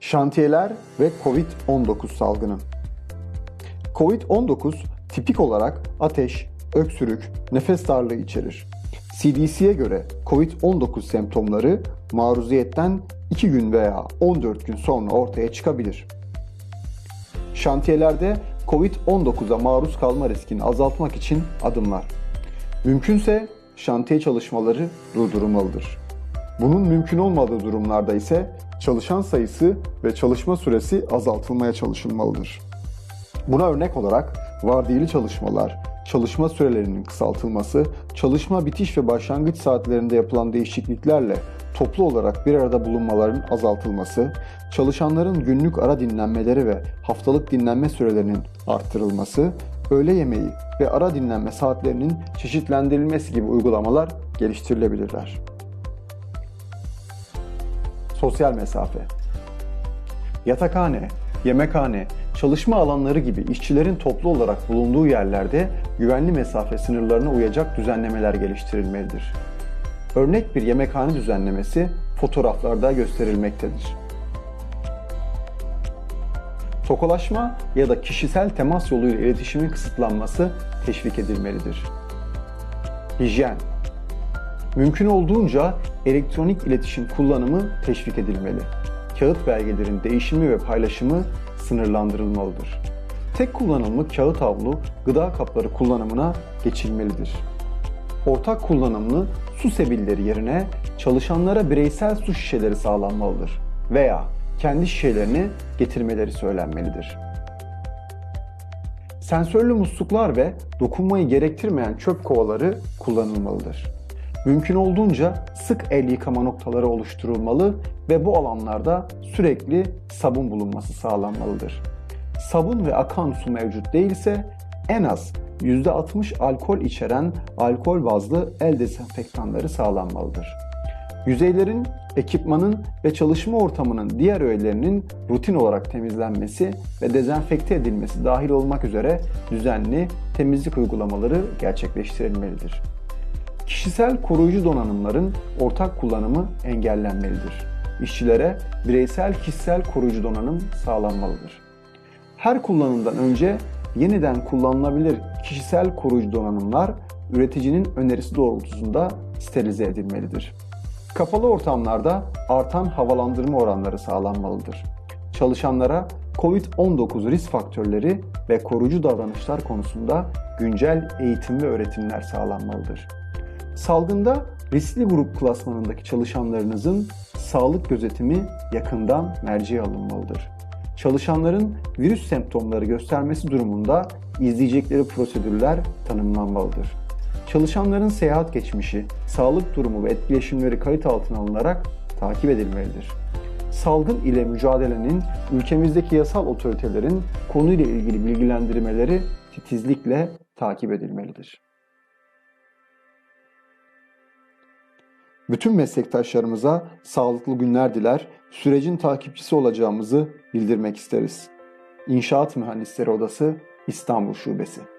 Şantiyeler ve Covid-19 salgını. Covid-19 tipik olarak ateş, öksürük, nefes darlığı içerir. CDC'ye göre Covid-19 semptomları maruziyetten 2 gün veya 14 gün sonra ortaya çıkabilir. Şantiyelerde Covid-19'a maruz kalma riskini azaltmak için adımlar. Mümkünse şantiye çalışmaları durdurulmalıdır. Bunun mümkün olmadığı durumlarda ise çalışan sayısı ve çalışma süresi azaltılmaya çalışılmalıdır. Buna örnek olarak vardiyeli çalışmalar, çalışma sürelerinin kısaltılması, çalışma bitiş ve başlangıç saatlerinde yapılan değişikliklerle toplu olarak bir arada bulunmaların azaltılması, çalışanların günlük ara dinlenmeleri ve haftalık dinlenme sürelerinin arttırılması, öğle yemeği ve ara dinlenme saatlerinin çeşitlendirilmesi gibi uygulamalar geliştirilebilirler. Sosyal mesafe Yatakhane, yemekhane, çalışma alanları gibi işçilerin toplu olarak bulunduğu yerlerde güvenli mesafe sınırlarına uyacak düzenlemeler geliştirilmelidir. Örnek bir yemekhane düzenlemesi fotoğraflarda gösterilmektedir. Tokalaşma ya da kişisel temas yoluyla iletişimin kısıtlanması teşvik edilmelidir. Hijyen Mümkün olduğunca elektronik iletişim kullanımı teşvik edilmeli. Kağıt belgelerin değişimi ve paylaşımı sınırlandırılmalıdır. Tek kullanımlı kağıt havlu, gıda kapları kullanımına geçilmelidir. Ortak kullanımlı su sebilleri yerine çalışanlara bireysel su şişeleri sağlanmalıdır veya kendi şişelerini getirmeleri söylenmelidir. Sensörlü musluklar ve dokunmayı gerektirmeyen çöp kovaları kullanılmalıdır. Mümkün olduğunca sık el yıkama noktaları oluşturulmalı ve bu alanlarda sürekli sabun bulunması sağlanmalıdır. Sabun ve akan su mevcut değilse en az %60 alkol içeren alkol bazlı el dezenfektanları sağlanmalıdır. Yüzeylerin, ekipmanın ve çalışma ortamının diğer öğelerinin rutin olarak temizlenmesi ve dezenfekte edilmesi dahil olmak üzere düzenli temizlik uygulamaları gerçekleştirilmelidir. Kişisel koruyucu donanımların ortak kullanımı engellenmelidir. İşçilere bireysel kişisel koruyucu donanım sağlanmalıdır. Her kullanımdan önce yeniden kullanılabilir kişisel koruyucu donanımlar üreticinin önerisi doğrultusunda sterilize edilmelidir. Kapalı ortamlarda artan havalandırma oranları sağlanmalıdır. Çalışanlara COVID-19 risk faktörleri ve koruyucu davranışlar konusunda güncel eğitim ve öğretimler sağlanmalıdır. Salgında riskli grup klasmanındaki çalışanlarınızın sağlık gözetimi yakından merceğe alınmalıdır. Çalışanların virüs semptomları göstermesi durumunda izleyecekleri prosedürler tanımlanmalıdır. Çalışanların seyahat geçmişi, sağlık durumu ve etkileşimleri kayıt altına alınarak takip edilmelidir. Salgın ile mücadelenin ülkemizdeki yasal otoritelerin konuyla ilgili bilgilendirmeleri titizlikle takip edilmelidir. Bütün meslektaşlarımıza sağlıklı günler diler, sürecin takipçisi olacağımızı bildirmek isteriz. İnşaat Mühendisleri Odası İstanbul Şubesi